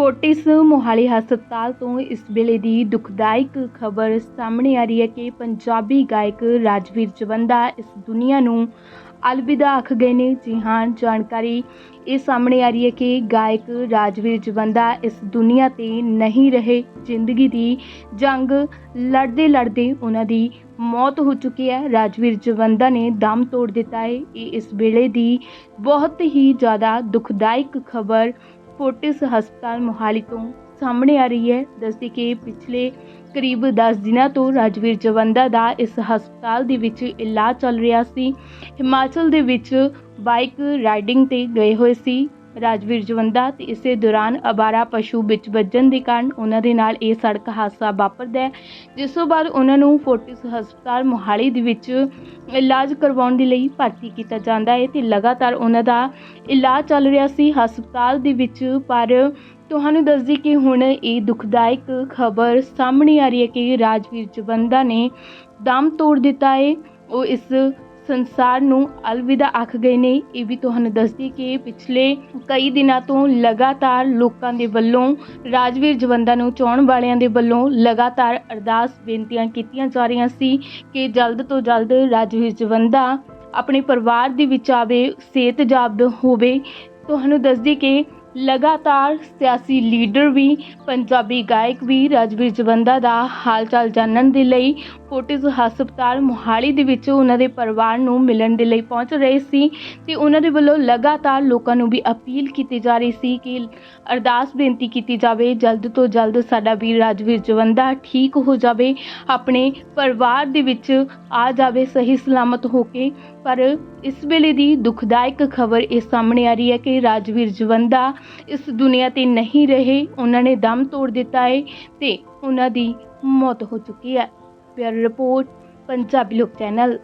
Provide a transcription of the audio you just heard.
Fortis Mohali ਹਸਪਤਾਲ ਤੋਂ ਇਸ ਵੇਲੇ ਦੀ ਦੁਖਦਾਇਕ ਖਬਰ ਸਾਹਮਣੇ ਆ ਰਹੀ ਹੈ ਕਿ ਪੰਜਾਬੀ ਗਾਇਕ ਰਾਜਵੀਰ ਜਵੰਦਾ ਇਸ ਦੁਨੀਆ ਨੂੰ ਅਲਵਿਦਾ ਆਖ ਗਏ ਨੇ। ਜੀ ਹਾਂ, ਜਾਣਕਾਰੀ ਇਹ ਸਾਹਮਣੇ ਆ ਰਹੀ ਹੈ ਕਿ ਗਾਇਕ ਰਾਜਵੀਰ ਜਵੰਦਾ ਇਸ ਦੁਨੀਆ ਤੇ ਨਹੀਂ ਰਹੇ। ਜ਼ਿੰਦਗੀ ਦੀ ਜੰਗ ਲੜਦੇ ਲੜਦੇ ਉਹਨਾਂ ਦੀ ਮੌਤ ਹੋ ਚੁੱਕੀ ਹੈ। ਰਾਜਵੀਰ ਜਵੰਦਾ ਨੇ ਦਮ ਤੋੜ ਦਿੱਤਾ ਹੈ। ਇਹ ਇਸ ਵੇਲੇ ਦੀ ਬਹੁਤ ਹੀ ਜ਼ਿਆਦਾ ਦੁਖਦਾਇਕ ਖਬਰ ਫੋਰਟਿਸ ਹਸਪਤਾਲ ਮੋਹਾਲੀ ਤੋਂ ਸਾਹਮਣੇ ਆ ਰਹੀ ਹੈ। ਦੱਸਦੀ ਕਿ ਪਿਛਲੇ ਕਰੀਬ 10 ਦਿਨਾਂ ਤੋਂ ਰਾਜਵੀਰ ਜਵੰਦਾ ਦਾ ਇਸ ਹਸਪਤਾਲ ਦੇ ਵਿੱਚ ਇਲਾਜ ਚੱਲ ਰਿਹਾ ਸੀ। ਹਿਮਾਚਲ ਦੇ ਵਿੱਚ ਬਾਈਕ ਰਾਈਡਿੰਗ ਤੇ ਗਏ ਹੋਏ ਸੀ। ਰਾਜਵੀਰ ਜਵੰਦਾ ਤੇ ਇਸੇ ਦੌਰਾਨ ਅਬਾਰਾ ਪਸ਼ੂ ਵਿੱਚ ਵੱਜਣ ਦੇ ਕਾਰਨ ਉਹਨਾਂ ਦੇ ਨਾਲ ਇਹ ਸੜਕ ਹਾਦਸਾ ਵਾਪਰਦਾ ਹੈ, ਜਿਸ ਤੋਂ ਬਾਅਦ ਉਹਨਾਂ ਨੂੰ ਫੋਰਟਿਸ ਹਸਪਤਾਲ ਮੋਹਾਲੀ ਦੇ ਵਿੱਚ ਇਲਾਜ ਕਰਵਾਉਣ ਦੇ ਲਈ ਭਰਤੀ ਕੀਤਾ ਜਾਂਦਾ ਹੈ ਤੇ ਲਗਾਤਾਰ ਉਹਨਾਂ ਦਾ ਇਲਾਜ ਚੱਲ ਰਿਹਾ ਸੀ ਹਸਪਤਾਲ ਦੇ ਵਿੱਚ, ਪਰ ਤੁਹਾਨੂੰ ਦੱਸਦੀ ਕਿ ਹੁਣ ਇਹ ਦੁਖਦਾਇਕ ਖਬਰ ਸਾਹਮਣੇ ਆ ਰਹੀ ਹੈ ਕਿ ਰਾਜਵੀਰ ਜਵੰਦਾ ਨੇ ਦਮ ਤੋੜ ਦਿੱਤਾ ਹੈ। ਉਹ ਇਸ ਸੰਸਾਰ ਨੂੰ ਅਲਵਿਦਾ ਆਖ ਗਏ ਨੇ। ਇਹ ਵੀ ਤੁਹਾਨੂੰ ਦੱਸਦੀ ਕਿ ਪਿਛਲੇ ਕਈ ਦਿਨਾਂ ਤੋਂ ਲਗਾਤਾਰ ਲੋਕਾਂ ਦੇ ਵੱਲੋਂ ਰਾਜਵੀਰ ਜਵੰਦਾ ਨੂੰ ਚਾਹਣ ਵਾਲਿਆਂ ਦੇ ਵੱਲੋਂ ਲਗਾਤਾਰ ਅਰਦਾਸ ਬੇਨਤੀਆਂ ਕੀਤੀਆਂ ਜਾ ਰਹੀਆਂ ਸੀ ਕਿ ਜਲਦ ਤੋਂ ਜਲਦ ਰਾਜਵੀਰ ਜਵੰਦਾ ਆਪਣੇ ਪਰਿਵਾਰ ਦੇ ਵਿੱਚ ਆਵੇ, ਸਿਹਤਯਾਬ ਹੋਵੇ। ਤੁਹਾਨੂੰ ਦੱਸਦੀ ਕਿ ਲਗਾਤਾਰ ਸਿਆਸੀ ਲੀਡਰ ਵੀ, ਪੰਜਾਬੀ ਗਾਇਕ ਵੀ ਰਾਜਵੀਰ ਜਵੰਦਾ ਦਾ ਹਾਲ ਚਾਲ ਜਾਣਨ ਦੇ ਲਈ ਫੋਰਟਿਸ ਹਸਪਤਾਲ ਮੋਹਾਲੀ ਦੇ ਵਿੱਚ ਉਹਨਾਂ ਦੇ ਪਰਿਵਾਰ ਨੂੰ ਮਿਲਣ ਦੇ ਲਈ ਪਹੁੰਚ ਰਹੇ ਸੀ ਤੇ ਉਹਨਾਂ ਦੇ ਵੱਲੋਂ ਲਗਾਤਾਰ ਲੋਕਾਂ ਨੂੰ ਵੀ ਅਪੀਲ ਕੀਤੀ ਜਾ ਰਹੀ ਸੀ ਕਿ ਅਰਦਾਸ ਬੇਨਤੀ ਕੀਤੀ ਜਾਵੇ, ਜਲਦ ਤੋਂ ਜਲਦ ਸਾਡਾ ਵੀਰ ਰਾਜਵੀਰ ਜਵੰਦਾ ਠੀਕ ਹੋ ਜਾਵੇ, ਆਪਣੇ ਪਰਿਵਾਰ ਦੇ ਵਿੱਚ ਆ ਜਾਵੇ, ਸਹੀ ਸਲਾਮਤ ਹੋ ਕੇ। ਪਰ ਇਸ ਵੇਲੇ ਦੀ ਦੁਖਦਾਇਕ ਖਬਰ ਇਹ ਸਾਹਮਣੇ ਆ ਰਹੀ ਹੈ ਕਿ ਰਾਜਵੀਰ ਜਵੰਦਾ ਇਸ ਦੁਨੀਆ ਤੇ ਨਹੀਂ ਰਹੇ, ਉਹਨਾਂ ਨੇ ਦਮ ਤੋੜ ਦਿੱਤਾ ਹੈ ਤੇ ਉਹਨਾਂ ਦੀ ਮੌਤ ਹੋ ਚੁੱਕੀ ਹੈ। ਪਿਆਰ ਰਿਪੋਰਟ, ਪੰਜਾਬੀ ਲੋਕ ਚੈਨਲ।